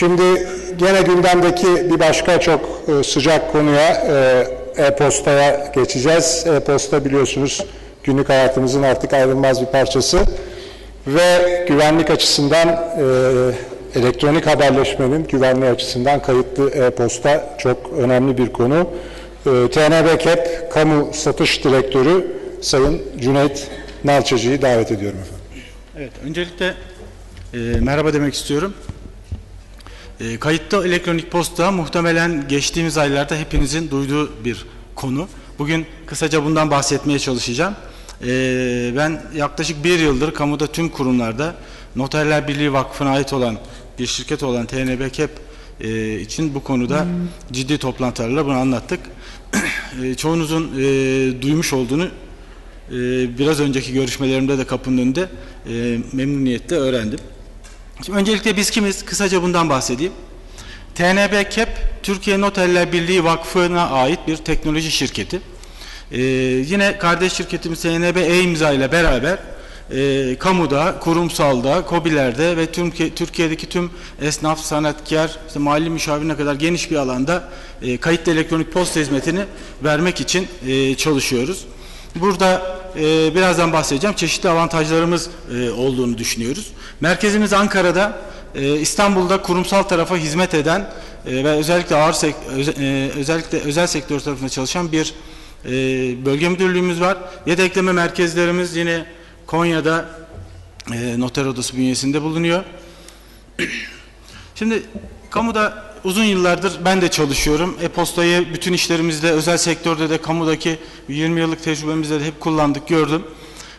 Şimdi gene gündemdeki bir başka çok e, sıcak konuya e, e-postaya geçeceğiz. E-posta biliyorsunuz günlük hayatımızın artık ayrılmaz bir parçası ve güvenlik açısından e, elektronik haberleşmenin güvenliği açısından kayıtlı e-posta çok önemli bir konu. E, TNB KEP Kamu Satış Direktörü Sayın Cüneyt Nalçacı'yı davet ediyorum efendim. Evet, öncelikle e, merhaba demek istiyorum. E, kayıtlı elektronik posta muhtemelen geçtiğimiz aylarda hepinizin duyduğu bir konu. Bugün kısaca bundan bahsetmeye çalışacağım. E, ben yaklaşık bir yıldır kamuda tüm kurumlarda Noterler Birliği Vakfı'na ait olan bir şirket olan TNB KEP e, için bu konuda ciddi toplantılarla bunu anlattık. e, çoğunuzun e, duymuş olduğunu e, biraz önceki görüşmelerimde de kapının önünde e, memnuniyetle öğrendim. Şimdi öncelikle biz kimiz? Kısaca bundan bahsedeyim. TNB KEP, Türkiye Noterler Birliği Vakfı'na ait bir teknoloji şirketi. Ee, yine kardeş şirketimiz TNB E-İmza ile beraber e, kamuda, kurumsalda, COBİ'lerde ve tüm, Türkiye'deki tüm esnaf, sanatkar, işte mali müşavirine kadar geniş bir alanda e, kayıtlı elektronik posta hizmetini vermek için e, çalışıyoruz. Burada e, birazdan bahsedeceğim. Çeşitli avantajlarımız e, olduğunu düşünüyoruz. Merkezimiz Ankara'da, e, İstanbul'da kurumsal tarafa hizmet eden e, ve özellikle ağır sek, e, özellikle özel sektör tarafında çalışan bir e, bölge müdürlüğümüz var. Yedekleme merkezlerimiz yine Konya'da e, noter odası bünyesinde bulunuyor. Şimdi kamuda uzun yıllardır ben de çalışıyorum. E-postayı bütün işlerimizde, özel sektörde de, kamudaki 20 yıllık tecrübemizde de hep kullandık, gördüm.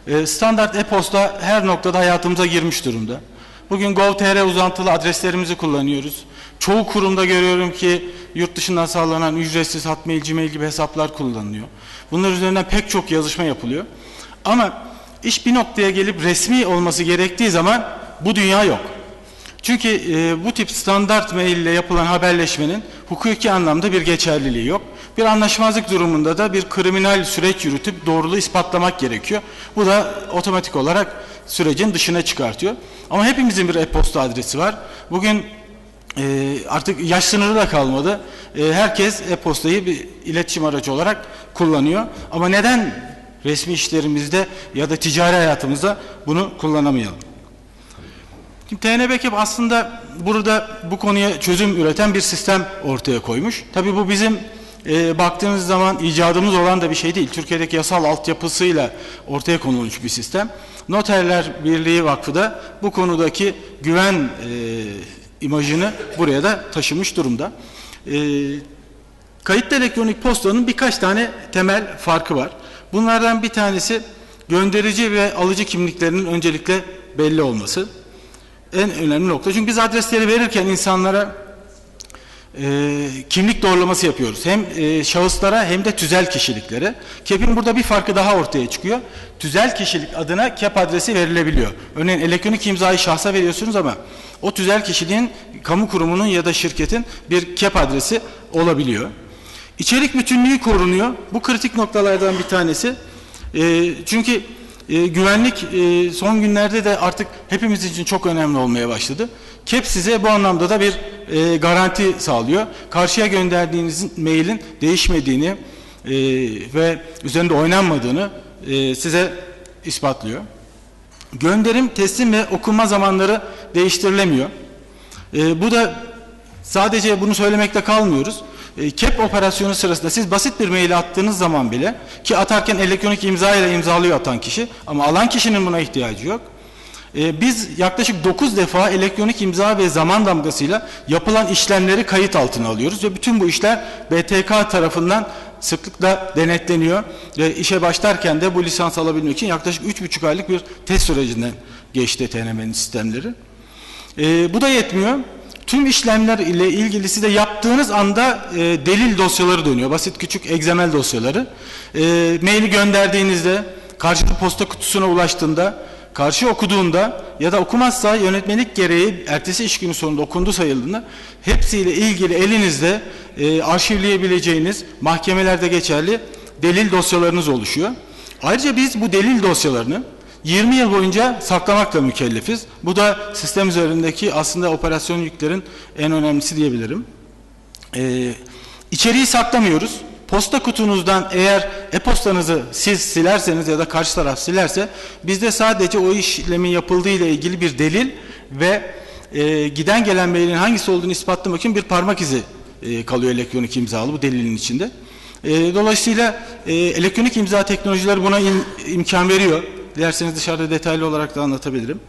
E, standart e-posta her noktada hayatımıza girmiş durumda. Bugün Gov.tr uzantılı adreslerimizi kullanıyoruz. Çoğu kurumda görüyorum ki yurt dışından sağlanan ücretsiz Hotmail, Gmail gibi hesaplar kullanılıyor. Bunlar üzerinden pek çok yazışma yapılıyor. Ama iş bir noktaya gelip resmi olması gerektiği zaman bu dünya yok. Çünkü e, bu tip standart mail ile yapılan haberleşmenin hukuki anlamda bir geçerliliği yok. Bir anlaşmazlık durumunda da bir kriminal süreç yürütüp doğruluğu ispatlamak gerekiyor. Bu da otomatik olarak sürecin dışına çıkartıyor. Ama hepimizin bir e-posta adresi var. Bugün e, artık yaş sınırı da kalmadı. E, herkes e-postayı bir iletişim aracı olarak kullanıyor. Ama neden resmi işlerimizde ya da ticari hayatımızda bunu kullanamayalım? Şimdi TNBKEP aslında burada bu konuya çözüm üreten bir sistem ortaya koymuş. Tabii bu bizim e, baktığınız zaman icadımız olan da bir şey değil. Türkiye'deki yasal altyapısıyla ortaya konulmuş bir sistem. Noterler Birliği Vakfı da bu konudaki güven e, imajını buraya da taşımış durumda. E, kayıtlı elektronik postanın birkaç tane temel farkı var. Bunlardan bir tanesi gönderici ve alıcı kimliklerinin öncelikle belli olması en önemli nokta. Çünkü biz adresleri verirken insanlara e, kimlik doğrulaması yapıyoruz. Hem e, şahıslara hem de tüzel kişiliklere. KEP'in burada bir farkı daha ortaya çıkıyor. Tüzel kişilik adına KEP adresi verilebiliyor. Örneğin elektronik imzayı şahsa veriyorsunuz ama o tüzel kişiliğin kamu kurumunun ya da şirketin bir KEP adresi olabiliyor. İçerik bütünlüğü korunuyor. Bu kritik noktalardan bir tanesi. E, çünkü e, güvenlik e, son günlerde de artık hepimiz için çok önemli olmaya başladı. KEP size bu anlamda da bir e, garanti sağlıyor. Karşıya gönderdiğiniz mailin değişmediğini e, ve üzerinde oynanmadığını size ispatlıyor. Gönderim, teslim ve okuma zamanları değiştirilemiyor. Bu da sadece bunu söylemekte kalmıyoruz. E, KEP operasyonu sırasında siz basit bir mail attığınız zaman bile ki atarken elektronik imza ile imzalıyor atan kişi ama alan kişinin buna ihtiyacı yok. E, biz yaklaşık 9 defa elektronik imza ve zaman damgasıyla yapılan işlemleri kayıt altına alıyoruz ve bütün bu işler BTK tarafından sıklıkla denetleniyor. Ve işe başlarken de bu lisans alabilmek için yaklaşık 3,5 aylık bir test sürecinden geçti TNM'nin sistemleri. E, bu da yetmiyor. Tüm işlemler ile ilgilisi de yaptığınız anda e, delil dosyaları dönüyor. Basit küçük egzamel dosyaları. E, maili gönderdiğinizde, karşılıklı posta kutusuna ulaştığında, karşı okuduğunda ya da okumazsa yönetmelik gereği ertesi iş günü sonunda okundu sayıldığında hepsiyle ilgili elinizde e, arşivleyebileceğiniz mahkemelerde geçerli delil dosyalarınız oluşuyor. Ayrıca biz bu delil dosyalarını 20 yıl boyunca saklamakla mükellefiz. Bu da sistem üzerindeki aslında operasyon yüklerin en önemlisi diyebilirim. Ee, içeriği saklamıyoruz. Posta kutunuzdan eğer e-postanızı siz silerseniz ya da karşı taraf silerse bizde sadece o işlemin yapıldığı ile ilgili bir delil ve e, giden gelen mailin hangisi olduğunu ispatlamak için bir parmak izi e, kalıyor elektronik imzalı bu delilin içinde. E, dolayısıyla e, elektronik imza teknolojileri buna im- imkan veriyor. Dilerseniz dışarıda detaylı olarak da anlatabilirim.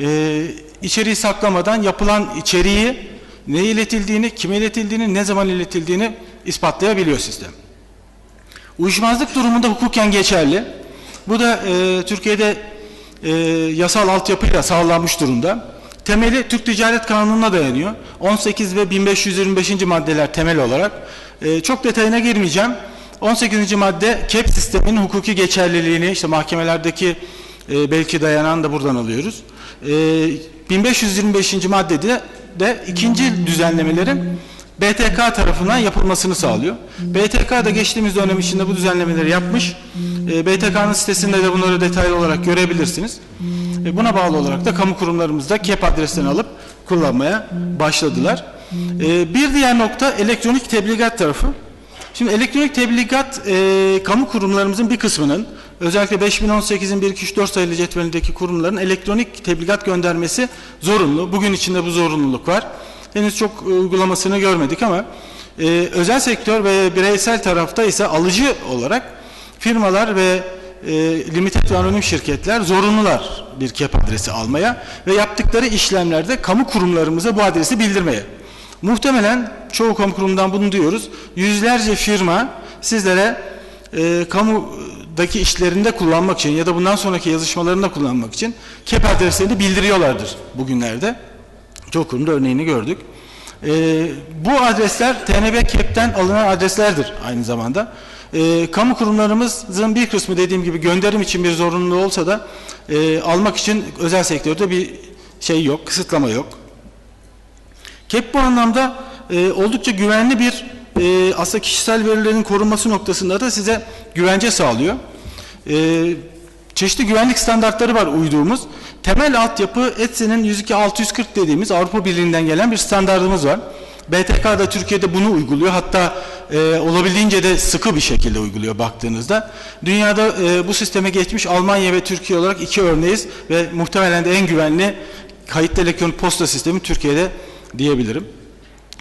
E, içeriği saklamadan yapılan içeriği ne iletildiğini, kime iletildiğini, ne zaman iletildiğini ispatlayabiliyor sistem. Uyuşmazlık durumunda hukuken geçerli. Bu da e, Türkiye'de e, yasal altyapıyla sağlanmış durumda. Temeli Türk Ticaret Kanunu'na dayanıyor. 18 ve 1525. maddeler temel olarak. E, çok detayına girmeyeceğim. 18. madde KEP sisteminin hukuki geçerliliğini, işte mahkemelerdeki e, belki dayanan da buradan alıyoruz. E, 1525. maddede de ikinci düzenlemelerin BTK tarafından yapılmasını sağlıyor. BTK da geçtiğimiz dönem içinde bu düzenlemeleri yapmış. E, BTK'nın sitesinde de bunları detaylı olarak görebilirsiniz. E, buna bağlı olarak da kamu kurumlarımızda KEP adreslerini alıp kullanmaya başladılar. E, bir diğer nokta elektronik tebligat tarafı. Şimdi elektronik tebligat e, kamu kurumlarımızın bir kısmının özellikle 5018'in 1 2 3 4 sayılı cetvelindeki kurumların elektronik tebligat göndermesi zorunlu. Bugün içinde bu zorunluluk var. Henüz çok e, uygulamasını görmedik ama e, özel sektör ve bireysel tarafta ise alıcı olarak firmalar ve e, limited ve anonim şirketler zorunlular bir KEP adresi almaya ve yaptıkları işlemlerde kamu kurumlarımıza bu adresi bildirmeye. Muhtemelen çoğu kamu kurumundan bunu diyoruz. Yüzlerce firma sizlere e, kamudaki işlerinde kullanmak için ya da bundan sonraki yazışmalarında kullanmak için KEP adreslerini bildiriyorlardır bugünlerde. Çoğu kurumda örneğini gördük. E, bu adresler TNB KEP'ten alınan adreslerdir aynı zamanda. E, kamu kurumlarımızın bir kısmı dediğim gibi gönderim için bir zorunluluğu olsa da e, almak için özel sektörde bir şey yok, kısıtlama yok. KEP bu anlamda e, oldukça güvenli bir e, aslında kişisel verilerin korunması noktasında da size güvence sağlıyor. E, çeşitli güvenlik standartları var uyduğumuz. Temel altyapı ETSI'nin 102.640 dediğimiz Avrupa Birliği'nden gelen bir standartımız var. BTK da Türkiye'de bunu uyguluyor. Hatta e, olabildiğince de sıkı bir şekilde uyguluyor baktığınızda. Dünyada e, bu sisteme geçmiş Almanya ve Türkiye olarak iki örneğiz ve muhtemelen de en güvenli kayıtlı elektronik posta sistemi Türkiye'de diyebilirim.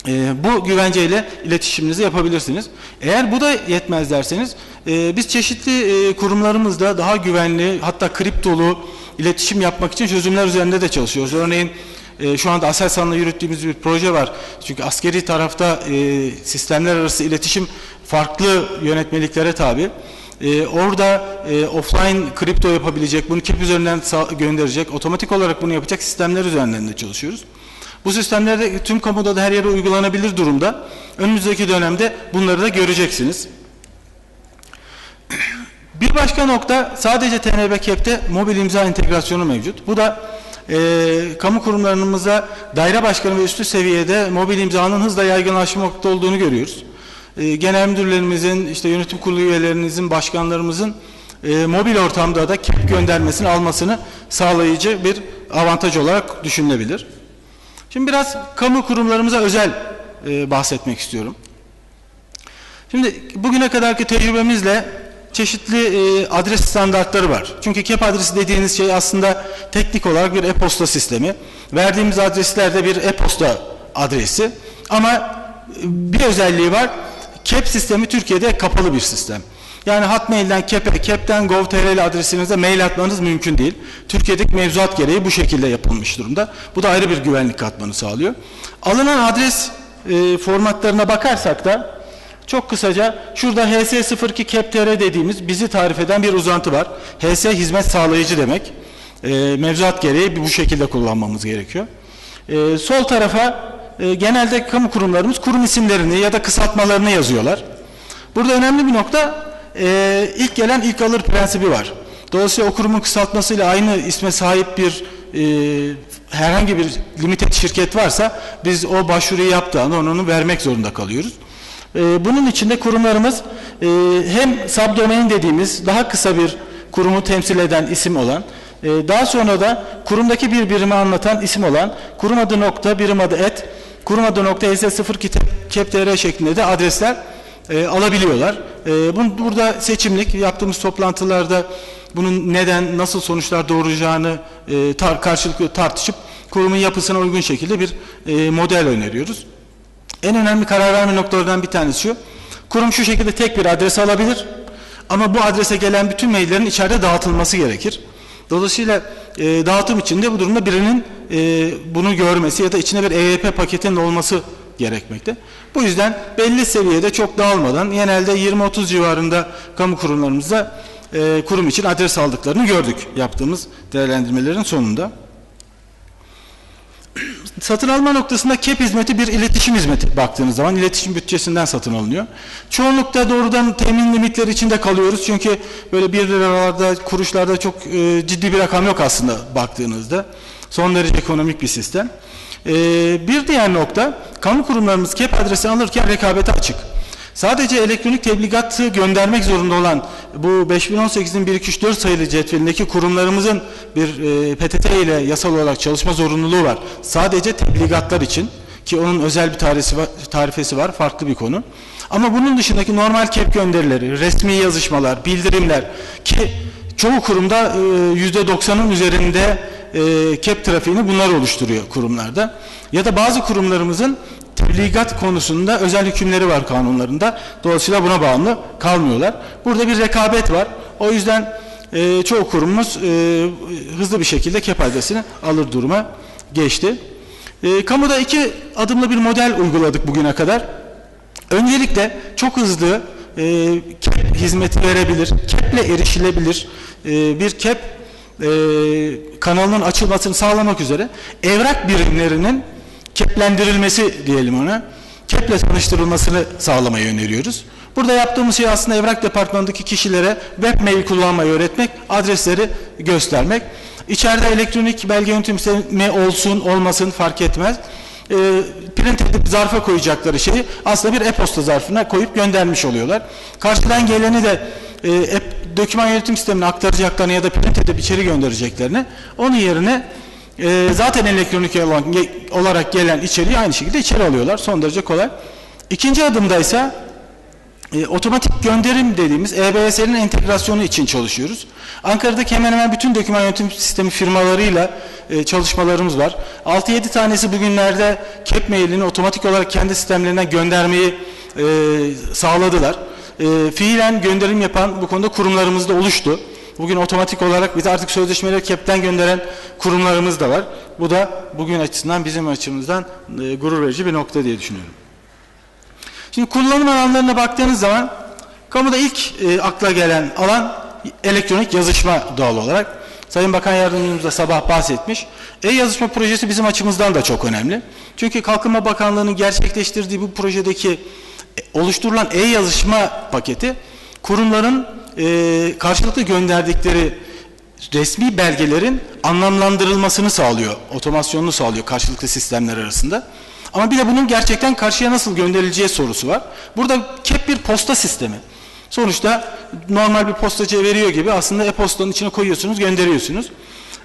E, bu güvenceyle iletişiminizi yapabilirsiniz. Eğer bu da yetmez derseniz e, biz çeşitli e, kurumlarımızda daha güvenli hatta kriptolu iletişim yapmak için çözümler üzerinde de çalışıyoruz. Örneğin e, şu anda Aselsan'la yürüttüğümüz bir proje var. Çünkü askeri tarafta e, sistemler arası iletişim farklı yönetmeliklere tabi. E, orada e, offline kripto yapabilecek, bunu KEP üzerinden gönderecek, otomatik olarak bunu yapacak sistemler üzerinden de çalışıyoruz. Bu sistemler de tüm kamuda da her yere uygulanabilir durumda. Önümüzdeki dönemde bunları da göreceksiniz. Bir başka nokta sadece TNB KEP'te mobil imza entegrasyonu mevcut. Bu da e, kamu kurumlarımıza daire başkanı ve üstü seviyede mobil imzanın hızla yaygınlaşmakta olduğunu görüyoruz. E, genel müdürlerimizin, işte yönetim kurulu üyelerinizin, başkanlarımızın e, mobil ortamda da KEP göndermesini almasını sağlayıcı bir avantaj olarak düşünülebilir. Şimdi biraz kamu kurumlarımıza özel e, bahsetmek istiyorum. Şimdi bugüne kadarki tecrübemizle çeşitli e, adres standartları var. Çünkü KEP adresi dediğiniz şey aslında teknik olarak bir e-posta sistemi. Verdiğimiz adresler de bir e-posta adresi. Ama e, bir özelliği var. KEP sistemi Türkiye'de kapalı bir sistem. Yani Hotmail'den KEP'e, KEP'ten gov.tr adresinize mail atmanız mümkün değil. Türkiye'deki mevzuat gereği bu şekilde yapılmış durumda. Bu da ayrı bir güvenlik katmanı sağlıyor. Alınan adres e, formatlarına bakarsak da çok kısaca şurada HS02 KEP.tr dediğimiz bizi tarif eden bir uzantı var. HS hizmet sağlayıcı demek. E, mevzuat gereği bu şekilde kullanmamız gerekiyor. E, sol tarafa e, genelde kamu kurumlarımız kurum isimlerini ya da kısaltmalarını yazıyorlar. Burada önemli bir nokta e, ilk gelen ilk alır prensibi var. Dolayısıyla o kurumun kısaltmasıyla aynı isme sahip bir e, herhangi bir limited şirket varsa biz o başvuruyu yaptığı anda onu vermek zorunda kalıyoruz. E, bunun için de kurumlarımız e, hem subdomain dediğimiz daha kısa bir kurumu temsil eden isim olan, e, daha sonra da kurumdaki bir birimi anlatan isim olan kurum adı nokta birim adı et, kurum adı nokta EZ0 kep.tr şeklinde de adresler e, alabiliyorlar. E, bunu, burada seçimlik yaptığımız toplantılarda bunun neden, nasıl sonuçlar doğuracağını e, tar karşılıklı tartışıp kurumun yapısına uygun şekilde bir e, model öneriyoruz. En önemli karar verme noktalarından bir tanesi şu. Kurum şu şekilde tek bir adres alabilir. Ama bu adrese gelen bütün maillerin içeride dağıtılması gerekir. Dolayısıyla e, dağıtım için de bu durumda birinin e, bunu görmesi ya da içinde bir EYP paketinin olması gerekmekte. Bu yüzden belli seviyede çok dağılmadan genelde 20-30 civarında kamu kurumlarımızda e, kurum için adres aldıklarını gördük yaptığımız değerlendirmelerin sonunda. Satın alma noktasında KEP hizmeti bir iletişim hizmeti baktığınız zaman iletişim bütçesinden satın alınıyor. Çoğunlukta doğrudan temin limitleri içinde kalıyoruz. Çünkü böyle 1 liralarda, kuruşlarda çok e, ciddi bir rakam yok aslında baktığınızda. Son derece ekonomik bir sistem. E, bir diğer nokta, kamu kurumlarımız KEP adresi alırken rekabete açık. Sadece elektronik tebligatı göndermek zorunda olan bu 5018'in 1234 sayılı cetvelindeki kurumlarımızın bir e, PTT ile yasal olarak çalışma zorunluluğu var. Sadece tebligatlar için ki onun özel bir tarifi var, tarifesi var farklı bir konu. Ama bunun dışındaki normal kep gönderileri, resmi yazışmalar, bildirimler ki çoğu kurumda e, %90'ın üzerinde e, kep trafiğini bunlar oluşturuyor kurumlarda. Ya da bazı kurumlarımızın tebligat konusunda özel hükümleri var kanunlarında. Dolayısıyla buna bağımlı kalmıyorlar. Burada bir rekabet var. O yüzden e, çoğu kurumumuz e, hızlı bir şekilde KEP adresini alır duruma geçti. E, kamuda iki adımlı bir model uyguladık bugüne kadar. Öncelikle çok hızlı e, KEP hizmeti verebilir, KEP'le erişilebilir e, bir KEP e, kanalının açılmasını sağlamak üzere evrak birimlerinin keplendirilmesi diyelim ona, keple tanıştırılmasını sağlamayı öneriyoruz. Burada yaptığımız şey aslında evrak departmanındaki kişilere web mail kullanmayı öğretmek, adresleri göstermek. İçeride elektronik belge yönetim sistemi olsun olmasın fark etmez. E, print edip zarfa koyacakları şeyi aslında bir e-posta zarfına koyup göndermiş oluyorlar. Karşıdan geleni de e, doküman yönetim sistemine aktaracaklarını ya da print edip içeri göndereceklerini onun yerine e, zaten elektronik olan, olarak gelen içeriği aynı şekilde içeri alıyorlar. Son derece kolay. İkinci adımda ise e, otomatik gönderim dediğimiz EBS'nin entegrasyonu için çalışıyoruz. Ankara'daki hemen hemen bütün doküman yönetim sistemi firmalarıyla e, çalışmalarımız var. 6-7 tanesi bugünlerde CAP mailini otomatik olarak kendi sistemlerine göndermeyi e, sağladılar. E, fiilen gönderim yapan bu konuda kurumlarımız da oluştu. Bugün otomatik olarak bize artık sözleşmeleri KEP'ten gönderen kurumlarımız da var. Bu da bugün açısından bizim açımızdan e, gurur verici bir nokta diye düşünüyorum. Şimdi kullanım alanlarına baktığınız zaman kamuda ilk e, akla gelen alan elektronik yazışma doğal olarak. Sayın Bakan Yardımcımız da sabah bahsetmiş. E-yazışma projesi bizim açımızdan da çok önemli. Çünkü Kalkınma Bakanlığı'nın gerçekleştirdiği bu projedeki oluşturulan e-yazışma paketi kurumların e, karşılıklı gönderdikleri resmi belgelerin anlamlandırılmasını sağlıyor, otomasyonunu sağlıyor karşılıklı sistemler arasında. Ama bir de bunun gerçekten karşıya nasıl gönderileceği sorusu var. Burada KEP bir posta sistemi. Sonuçta normal bir postacıya veriyor gibi aslında e-postanın içine koyuyorsunuz, gönderiyorsunuz.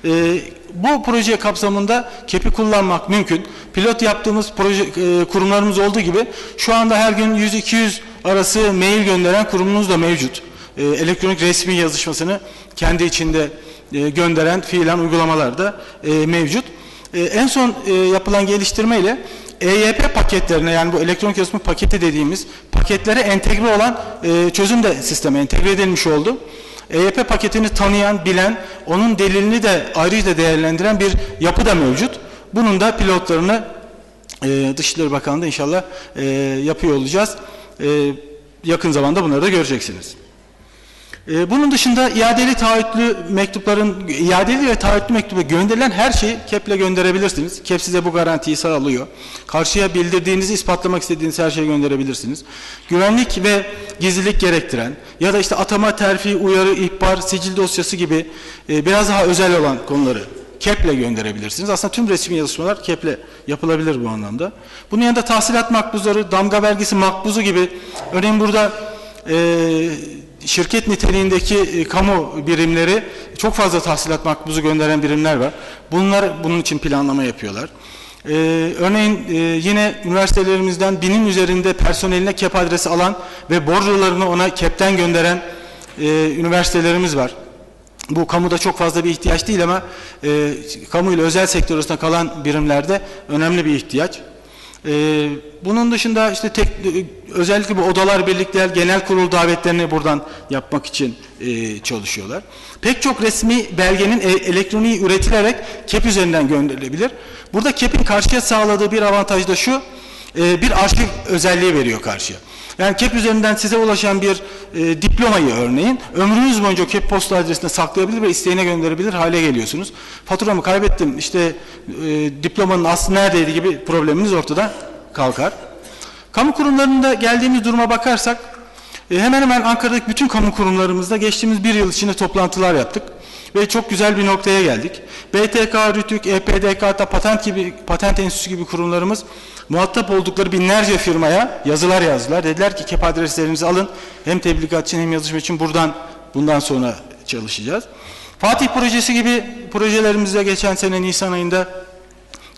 Ee, bu proje kapsamında KEP'i kullanmak mümkün. Pilot yaptığımız proje e, kurumlarımız olduğu gibi şu anda her gün 100-200 arası mail gönderen kurumumuz da mevcut. Ee, elektronik resmi yazışmasını kendi içinde e, gönderen fiilen uygulamalar da e, mevcut. E, en son e, yapılan geliştirme ile EYP paketlerine yani bu elektronik yazışma paketi dediğimiz paketlere entegre olan e, çözüm de sisteme entegre edilmiş oldu. EYP paketini tanıyan, bilen, onun delilini de ayrıca değerlendiren bir yapı da mevcut. Bunun da pilotlarını e, Dışişleri Bakanlığı'nda inşallah e, yapıyor olacağız. E, yakın zamanda bunları da göreceksiniz. Ee, bunun dışında iadeli taahhütlü mektupların, iadeli ve taahhütlü mektuba gönderilen her şeyi KEP'le gönderebilirsiniz. KEP size bu garantiyi sağlıyor. Karşıya bildirdiğinizi ispatlamak istediğiniz her şeyi gönderebilirsiniz. Güvenlik ve gizlilik gerektiren ya da işte atama, terfi, uyarı, ihbar, sicil dosyası gibi e, biraz daha özel olan konuları KEP'le gönderebilirsiniz. Aslında tüm resmi yazışmalar KEP'le yapılabilir bu anlamda. Bunun yanında tahsilat makbuzları, damga vergisi makbuzu gibi örneğin burada e, şirket niteliğindeki e, kamu birimleri çok fazla tahsilat makbuzu gönderen birimler var. Bunlar bunun için planlama yapıyorlar. Ee, örneğin e, yine üniversitelerimizden binin üzerinde personeline KEP adresi alan ve borcularını ona KEP'ten gönderen e, üniversitelerimiz var. Bu kamuda çok fazla bir ihtiyaç değil ama e, kamu ile özel sektör arasında kalan birimlerde önemli bir ihtiyaç. E, bunun dışında işte tek, özellikle bu odalar birlikler genel kurul davetlerini buradan yapmak için e, çalışıyorlar. Pek çok resmi belgenin e, elektroniği üretilerek KEP üzerinden gönderilebilir. Burada KEP'in karşıya sağladığı bir avantaj da şu, e, bir arşiv özelliği veriyor karşıya. Yani KEP üzerinden size ulaşan bir e, diplomayı örneğin ömrünüz boyunca KEP posta adresinde saklayabilir ve isteğine gönderebilir hale geliyorsunuz. Faturamı kaybettim işte e, diplomanın aslı neredeydi gibi probleminiz ortadan kalkar. Kamu kurumlarında geldiğimiz duruma bakarsak e, hemen hemen Ankara'daki bütün kamu kurumlarımızda geçtiğimiz bir yıl içinde toplantılar yaptık ve çok güzel bir noktaya geldik. BTK, RÜTÜK, EPDK, hatta patent gibi patent enstitüsü gibi kurumlarımız muhatap oldukları binlerce firmaya yazılar yazdılar. Dediler ki KEP adreslerinizi alın. Hem tebligat için hem yazışma için buradan bundan sonra çalışacağız. Fatih projesi gibi projelerimizde geçen sene Nisan ayında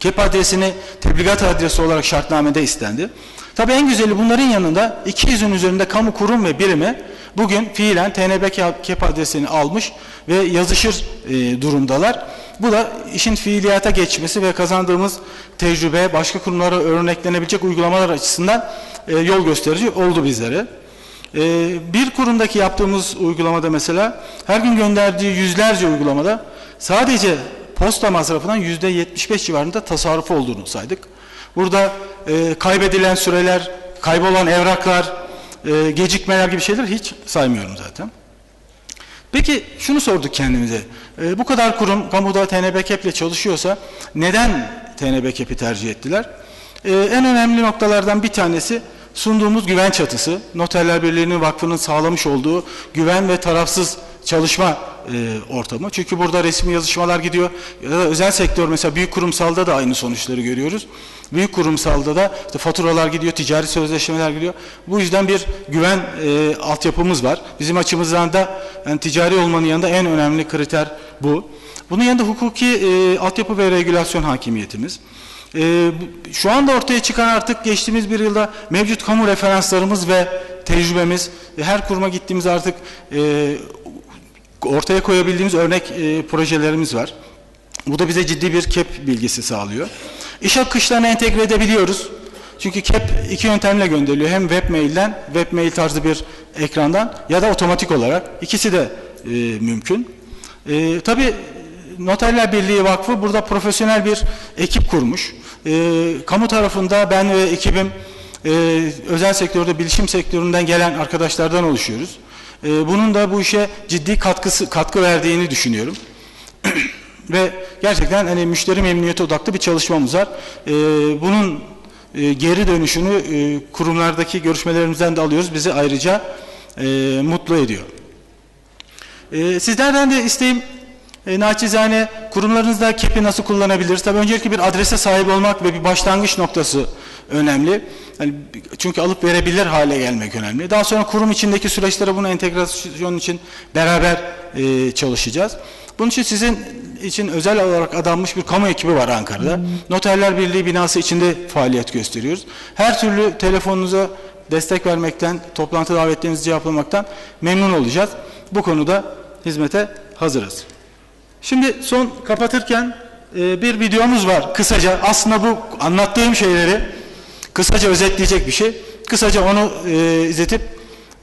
KEP adresini tebligat adresi olarak şartnamede istendi. Tabii en güzeli bunların yanında 200'ün üzerinde kamu kurum ve birimi bugün fiilen TNB KEP adresini almış ve yazışır e, durumdalar. Bu da işin fiiliyata geçmesi ve kazandığımız tecrübe, başka kurumlara örneklenebilecek uygulamalar açısından e, yol gösterici oldu bizlere. E, bir kurumdaki yaptığımız uygulamada mesela her gün gönderdiği yüzlerce uygulamada sadece posta masrafından yüzde 75 civarında tasarruf olduğunu saydık. Burada e, kaybedilen süreler, kaybolan evraklar, e, gecikmeler gibi şeyler hiç saymıyorum zaten. Peki şunu sorduk kendimize. E, bu kadar kurum kamuda TNB KEP ile çalışıyorsa neden TNB KEP'i tercih ettiler? E, en önemli noktalardan bir tanesi sunduğumuz güven çatısı. Noterler Birliği'nin vakfının sağlamış olduğu güven ve tarafsız çalışma e, ortamı. Çünkü burada resmi yazışmalar gidiyor. Ya da özel sektör mesela büyük kurumsalda da aynı sonuçları görüyoruz. Büyük kurumsalda da işte faturalar gidiyor, ticari sözleşmeler gidiyor. Bu yüzden bir güven e, altyapımız var. Bizim açımızdan da yani ticari olmanın yanında en önemli kriter bu. Bunun yanında hukuki e, altyapı ve regülasyon hakimiyetimiz. E, şu anda ortaya çıkan artık geçtiğimiz bir yılda mevcut kamu referanslarımız ve tecrübemiz, e, her kuruma gittiğimiz artık e, ortaya koyabildiğimiz örnek e, projelerimiz var. Bu da bize ciddi bir KEP bilgisi sağlıyor. İş akışlarına entegre edebiliyoruz. Çünkü KEP iki yöntemle gönderiliyor. Hem web mailden, web mail tarzı bir ekrandan ya da otomatik olarak. İkisi de e, mümkün. E, tabii Noterler Birliği Vakfı burada profesyonel bir ekip kurmuş. E, kamu tarafında ben ve ekibim e, özel sektörde, bilişim sektöründen gelen arkadaşlardan oluşuyoruz. E, bunun da bu işe ciddi katkısı katkı verdiğini düşünüyorum. ve gerçekten hani müşteri memnuniyeti odaklı bir çalışmamız var. E, bunun e, geri dönüşünü e, kurumlardaki görüşmelerimizden de alıyoruz. Bizi ayrıca e, mutlu ediyor. E, sizlerden de isteğim e, naçizane kurumlarınızda KEP'i nasıl kullanabiliriz? Tabii öncelikle bir adrese sahip olmak ve bir başlangıç noktası önemli. Yani çünkü alıp verebilir hale gelmek önemli. Daha sonra kurum içindeki süreçlere bunu entegrasyon için beraber e, çalışacağız. Bunun için sizin için özel olarak adanmış bir kamu ekibi var Ankara'da. Noterler Birliği binası içinde faaliyet gösteriyoruz. Her türlü telefonunuza destek vermekten, toplantı davetlerinizi cevaplamaktan memnun olacağız. Bu konuda hizmete hazırız. Şimdi son kapatırken e, bir videomuz var kısaca. Aslında bu anlattığım şeyleri kısaca özetleyecek bir şey. Kısaca onu e, izletip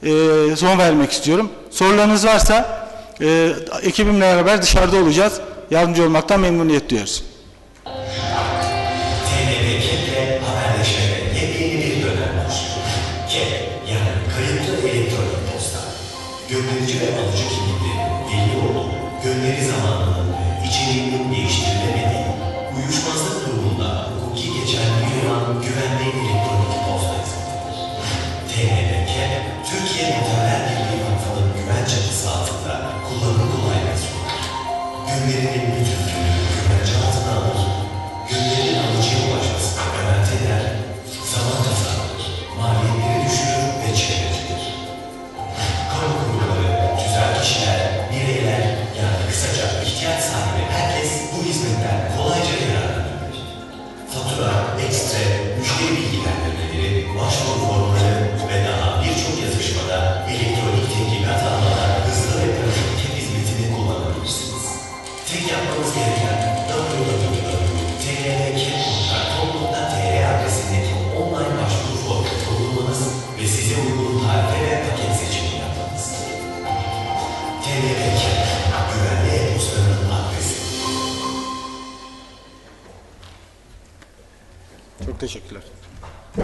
e, son vermek istiyorum. Sorularınız varsa e, ekibimle beraber dışarıda olacağız. Yardımcı olmaktan memnuniyet duyuyoruz. Gönderici ve alıcı